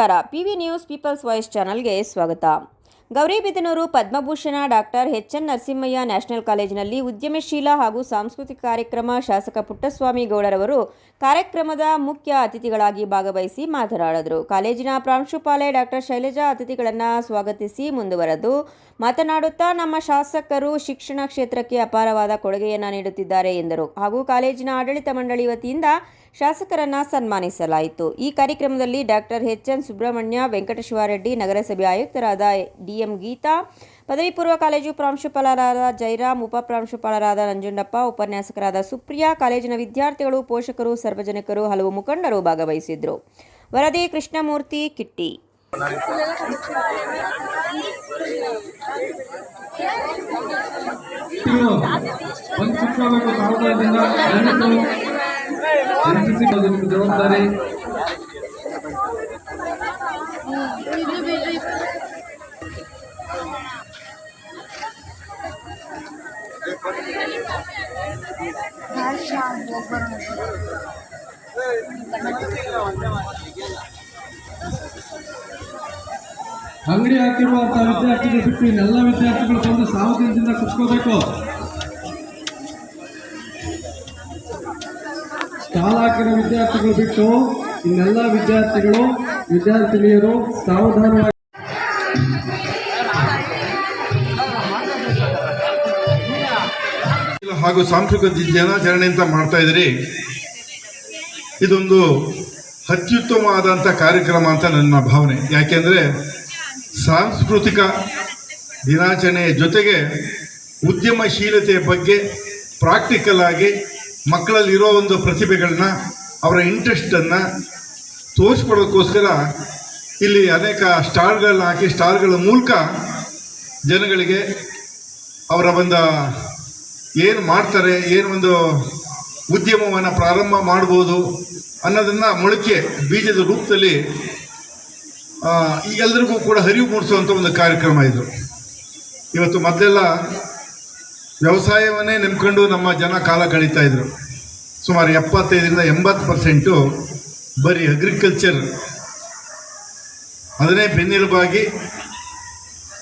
ನಮಸ್ಕಾರ. PV news people's voice ಚಾನಲ್ಗೆ ಸ್ವಾಗತ. Gauribidanur Padmabhushan doctor H N Narasimhaiah national ಕಾಲೇಜಿನಲ್ಲಿ ಉದ್ಯಮಶೀಲ ಹಾಗೂ ಸಾಂಸ್ಕೃತಿಕ ಕಾರ್ಯಕ್ರಮ ಶಾಸಕ ಪುಟ್ಟಸ್ವಾಮಿ ಗೌಡರವರು ಕಾರ್ಯಕ್ರಮದ ಮುಖ್ಯ ಅತಿಥಿಗಳಾಗಿ ಭಾಗವಹಿಸಿ ಮಾತನಾಡಿದರು. ಕಾಲೇಜಿನ ಪ್ರಾಂಶುಪಾಲೆ ಡಾಕ್ಟರ್ ಶೈಲಜಾ ಅತಿಥಿಗಳನ್ನು ಸ್ವಾಗತಿಸಿ ಮುಂದುವರೆದು ಮಾತನಾಡುತ್ತಾ ನಮ್ಮ ಶಾಸಕರು ಶಿಕ್ಷಣ ಕ್ಷೇತ್ರಕ್ಕೆ ಅಪಾರವಾದ ಕೊಡುಗೆಯನ್ನು ನೀಡುತ್ತಿದ್ದಾರೆ ಎಂದರು. ಹಾಗೂ ಕಾಲೇಜಿನ ಆಡಳಿತ ಮಂಡಳಿ ವತಿಯಿಂದ ಶಾಸಕರನ್ನ ಸನ್ಮಾನಿಸಲಾಯಿತು. ಈ ಕಾರ್ಯಕ್ರಮದಲ್ಲಿ doctor H N Subrahmanya, Venkateshwarareddy, ನಗರಸಭೆ ಆಯುಕ್ತರಾದ ಡಿಎಂ ಗೀತಾ ಪದವಿ ಪೂರ್ವ ಕಾಲೇಜು ಪ್ರಾಂಶುಪಾಲರಾದ ಜೈರಾಮ್ ಉಪಪ್ರಾಂಶುಪಾಲರಾದ ನಂಜುಂಡಪ್ಪ, ಉಪನ್ಯಾಸಕರಾದ ಸುಪ್ರಿಯಾ, ಕಾಲೇಜಿನ ವಿದ್ಯಾರ್ಥಿಗಳು, ಪೋಷಕರು, ಸಾರ್ವಜನಿಕರು, ಹಲವು ಮುಖಂಡರು ಭಾಗವಹಿಸಿದ್ರು. ವರದಿ ಕೃಷ್ಣಮೂರ್ತಿ, ಕಿಟ್ಟಿ. ಜವಾಬ್ದಾರಿ ಅಂಗಡಿ ಹಾಕಿರುವಂತಹ ವಿದ್ಯಾರ್ಥಿಗಳು ಬಿಟ್ಟು ಇನ್ನೆಲ್ಲ ವಿದ್ಯಾರ್ಥಿಗಳು ಬಂದು ಸಾವಧಾನದಿಂದ ಕುತ್ಕೋಬೇಕು. ಸ್ಟಾಲ್ ಹಾಕಿರೋ ವಿದ್ಯಾರ್ಥಿಗಳು ಬಿಟ್ಟು ಇನ್ನೆಲ್ಲ ವಿದ್ಯಾರ್ಥಿಗಳು, ವಿದ್ಯಾರ್ಥಿನಿಯರು ಸಾವಧಾನವಾಗಿ ಹಾಗೂ ಸಾಂಸ್ಕೃತಿಕ ದಿನಾಚರಣೆ ಅಂತ ಮಾಡ್ತಾ ಇದ್ದೀರಿ. ಇದೊಂದು ಅತ್ಯುತ್ತಮವಾದಂಥ ಕಾರ್ಯಕ್ರಮ ಅಂತ ನನ್ನ ಭಾವನೆ. ಯಾಕೆಂದರೆ ಸಾಂಸ್ಕೃತಿಕ ದಿನಾಚರಣೆಯ ಜೊತೆಗೆ ಉದ್ಯಮಶೀಲತೆಯ ಬಗ್ಗೆ ಪ್ರಾಕ್ಟಿಕಲ್ ಆಗಿ ಮಕ್ಕಳಲ್ಲಿರೋ ಒಂದು ಪ್ರತಿಭೆಗಳನ್ನ ಅವರ ಇಂಟ್ರೆಸ್ಟನ್ನು ತೋರಿಸ್ಕೊಡೋಕ್ಕೋಸ್ಕರ ಇಲ್ಲಿ ಅನೇಕ ಸ್ಟಾರ್ಗಳನ್ನ ಹಾಕಿ ಸ್ಟಾರ್ಗಳ ಮೂಲಕ ಜನಗಳಿಗೆ ಅವರ ಒಂದು ಏನು ಮಾಡ್ತಾರೆ ಏನು ಒಂದು ಉದ್ಯಮವನ್ನು ಪ್ರಾರಂಭ ಮಾಡ್ಬೋದು ಅನ್ನೋದನ್ನು ಮೊಳಕೆ ಬೀಜದ ರೂಪದಲ್ಲಿ ಆ, ಈ ಕೂಡ ಹರಿವು ಮೂಡಿಸುವಂಥ ಒಂದು ಕಾರ್ಯಕ್ರಮ ಇದು. ಇವತ್ತು ಮೊದಲೆಲ್ಲ ವ್ಯವಸಾಯವನ್ನೇ ನಂಬ್ಕೊಂಡು ನಮ್ಮ ಜನ ಕಾಲ ಕಳೀತಾ ಇದ್ರು. ಸುಮಾರು ಎಪ್ಪತ್ತೈದರಿಂದ ಎಂಬತ್ತು ಪರ್ಸೆಂಟು ಬರೀ ಅಗ್ರಿಕಲ್ಚರ್ ಅದನ್ನೇ ಬೆನ್ನೆಲುಬಾಗಿ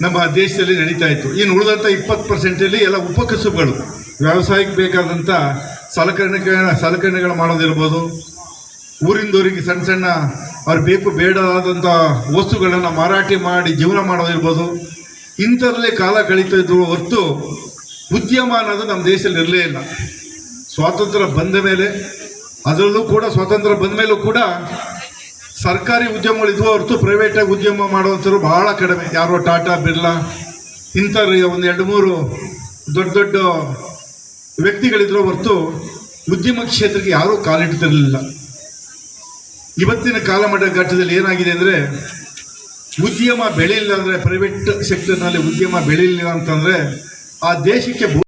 ನಮ್ಮ ದೇಶದಲ್ಲಿ ನಡೀತಾ ಇತ್ತು. ಇನ್ನು ಉಳಿದಂಥ ಇಪ್ಪತ್ತು ಪರ್ಸೆಂಟಲ್ಲಿ ಎಲ್ಲ ಉಪಕಸುಬುಗಳು. ವ್ಯವಸಾಯಕ್ಕೆ ಬೇಕಾದಂಥ ಸಲಕರಣೆಗಳ ಸಲಕರಣೆಗಳು ಮಾಡೋದಿರ್ಬೋದು. ಊರಿಂದೂರಿಗೆ ಸಣ್ಣ ಸಣ್ಣ ಅವ್ರು ಬೇಕು ಬೇಡವಾದಂಥ ವಸ್ತುಗಳನ್ನು ಮಾರಾಟ ಮಾಡಿ ಜೀವನ ಮಾಡೋದಿರ್ಬೋದು. ಇಂಥದ್ರಲ್ಲೇ ಕಾಲ ಕಳೀತಾ ಇದ್ರು ಹೊರತು ಉದ್ಯಮ ಅನ್ನೋದು ನಮ್ಮ ದೇಶದಲ್ಲಿ ಇರಲೇ ಇಲ್ಲ. ಸ್ವಾತಂತ್ರ್ಯ ಬಂದ ಮೇಲೆ, ಅದರಲ್ಲೂ ಕೂಡ ಸ್ವಾತಂತ್ರ್ಯ ಬಂದ ಮೇಲೂ ಕೂಡ ಸರ್ಕಾರಿ ಉದ್ಯಮಗಳು ಇದ್ವು, ಹೊರತು ಪ್ರೈವೇಟಾಗಿ ಉದ್ಯಮ ಮಾಡುವಂಥವ್ರು ಬಹಳ ಕಡಿಮೆ. ಯಾರೋ ಟಾಟಾ ಬಿರ್ಲಾ, ಇಂಥವ್ರು ಒಂದು ಎರಡು ಮೂರು ದೊಡ್ಡ ದೊಡ್ಡ ವ್ಯಕ್ತಿಗಳಿದ್ರು ಹೊರತು ಉದ್ಯಮ ಕ್ಷೇತ್ರಕ್ಕೆ ಯಾರೂ ಕಾಲಿಡ್ತಿರಲಿಲ್ಲ ಇವತ್ತಿನ ಕಾಲಮಟ್ಟ ಘಟ್ಟದಲ್ಲಿ ಏನಾಗಿದೆ ಅಂದರೆ, ಉದ್ಯಮ ಬೆಳೆಯಿಲ್ಲ ಅಂದರೆ ಪ್ರೈವೇಟ್ ಸೆಕ್ಟರ್ನಲ್ಲಿ ಉದ್ಯಮ ಬೆಳೆಯಿಲ್ಲ ಅಂತಂದರೆ A deixa é bom...